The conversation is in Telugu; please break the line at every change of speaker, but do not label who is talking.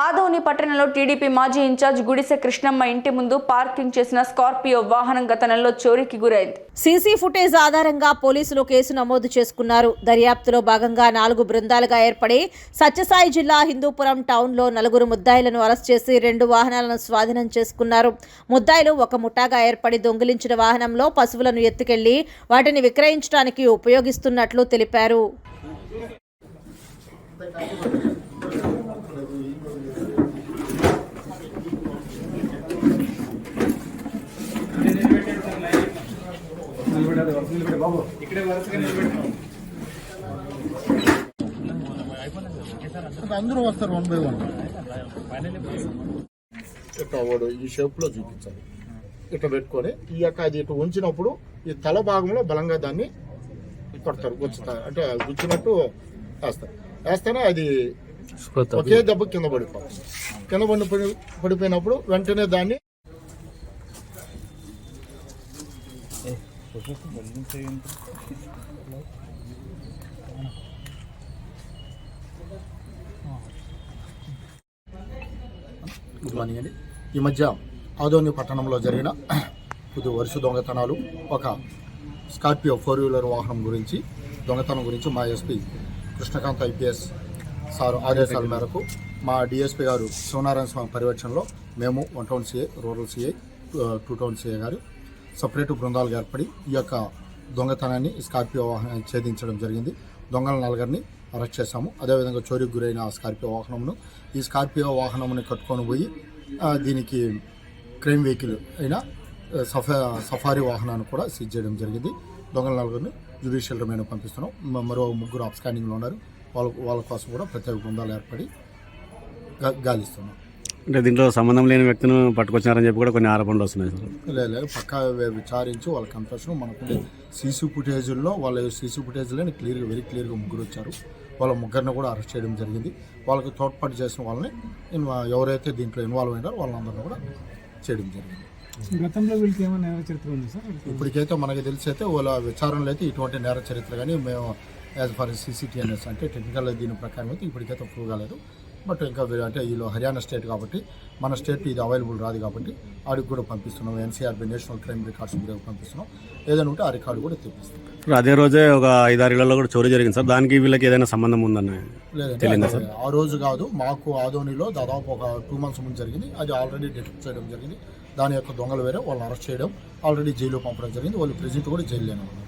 ఆదోని పట్టణంలో టీడీపీ మాజీ ఇన్ఛార్జ్ గుడిసె కృష్ణమ్మ ఇంటి ముందు పార్కింగ్ చేసిన స్కార్పియో వాహనం గత నెలలో చోరీకి గురైంది.
సీసీ ఫుటేజ్ ఆధారంగా పోలీసులు కేసు నమోదు చేసుకున్నారు. దర్యాప్తులో భాగంగా నాలుగు బృందాలుగా ఏర్పడి సత్యసాయి జిల్లా హిందూపురం టౌన్లో నలుగురు ముద్దాయిలను అరెస్ట్ చేసి రెండు వాహనాలను స్వాధీనం చేసుకున్నారు. ముద్దాయిలు ఒక ముఠాగా ఏర్పడి దొంగిలించిన వాహనంలో పశువులను ఎత్తుకెళ్ళి వాటిని విక్రయించడానికి ఉపయోగిస్తున్నట్లు తెలిపారు.
అందరూ వస్తారు వన్ బై వన్ ఇట్లా వాడు ఈ షేప్లో చూపించాలి. ఇట్లా పెట్టుకొని ఈ యొక్క అది ఇటు ఉంచినప్పుడు ఈ తల భాగంలో బలంగా దాన్ని కొడతారు గుచ్చుతారు అంటే గుచ్చినట్టు వేస్తారు. వేస్తేనే అది ఒకే దెబ్బ కింద పడిపోతుంది కింద పడి పడి- పడిపోయినప్పుడు వెంటనే దాన్ని గుడ్ మార్నింగ్ అండి. ఈ మధ్య ఆదోని పట్టణంలో జరిగిన కొద్ది వరుస దొంగతనాలు ఒక స్కార్పియో ఫోర్ వీలర్ వాహనం గురించి దొంగతనం గురించి మా ఎస్పీ కృష్ణకాంత్ ఐపీఎస్ సార్ ఆదేశాల మేరకు మా డిఎస్పీ గారు శివనారాయణ స్వామి పర్యవేక్షణలో మేము one town CI rural CI two town CI గారు సపరేట్ బృందాలుగా ఏర్పడి ఈ యొక్క దొంగతనాన్ని స్కార్పియో వాహనాన్ని ఛేదించడం జరిగింది. దొంగల నలుగురిని అరెస్ట్ చేశాము. అదేవిధంగా చోరీకి గురైన ఆ స్కార్పియో వాహనమును ఈ స్కార్పియో వాహనముని కట్టుకొని పోయి దీనికి క్రైమ్ వెహికల్ అయిన సఫా సఫారీ వాహనాన్ని కూడా సీజ్ చేయడం జరిగింది. దొంగల నలుగురిని జ్యుడిషియల్ రిమైన్ పంపిస్తున్నాం. మరో ముగ్గురు అప్స్కాండింగ్లో ఉన్నారు. వాళ్ళ వాళ్ళ కోసం కూడా ప్రత్యేక బృందాలు ఏర్పడి గా- గాలిస్తున్నాం.
అంటే దీంట్లో సంబంధం లేని వ్యక్తిని పట్టుకొచ్చారని చెప్పి కూడా కొన్ని ఆరోపణలు వస్తున్నాయి సార్.
లేదు లేదు పక్కా విచారించి వాళ్ళ కంప్రెషన్ మనకు సీసీ ఫుటేజ్లో వాళ్ళ సీసీ ఫుటేజ్లో క్లియర్గా వెరీ క్లియర్గా ముగ్గురు వచ్చారు. వాళ్ళ ముగ్గురిని కూడా అరెస్ట్ చేయడం జరిగింది. వాళ్ళకి తోడ్పాటు చేసిన వాళ్ళని ఇన్వా- ఎవరైతే దీంట్లో ఇన్వాల్వ్ అయినారో వాళ్ళందరినీ కూడా చేయడం జరిగింది.
గతంలో వీళ్ళకి ఏమైనా నేర చరిత్ర ఉంది సార్?
ఇప్పటికైతే మనకి తెలిసి అయితే వాళ్ళ విచారణలో అయితే ఇటువంటి నేర చరిత్ర కానీ మేము యాజ్ ఫర్ సీసీటీఎన్ఎస్ అంటే టెక్నికల్ దీని ప్రకారం అయితే ఇప్పటికైతే ప్రూవ్ కాలేదు. బట్ ఇంకా అంటే వీళ్ళు హర్యానా స్టేట్ కాబట్టి మన స్టేట్ ఇది అవైలబుల్ రాదు కాబట్టి ఆడికి కూడా పంపిస్తున్నాం. ఎన్సీఆర్బి నేషనల్ క్రైమ్ రికార్డ్స్ బ్యూరోకి పంపిస్తున్నాం. ఏదైనా ఉంటే ఆ రికార్డు కూడా తెప్పిస్తాం.
ఇప్పుడు అదే రోజే ఒక ఐదారు ఇళ్ళలో కూడా చోరీ జరిగింది సార్. దానికి వీళ్ళకి ఏదైనా సంబంధం ఉందన్న
లేదంటే అది ఆ రోజు కాదు మాకు ఆదోనిలో దాదాపు ఒక టూ మంత్స్ ముందు జరిగింది. అది ఆల్రెడీ డిటెక్ట్ చేయడం జరిగింది. దాని యొక్క దొంగలు వేరే వాళ్ళని అరెస్ట్ చేయడం ఆల్రెడీ జైలు పంపడం జరిగింది. వాళ్ళు ప్రెజెంట్ కూడా జైల్లోనే ఉన్నారు.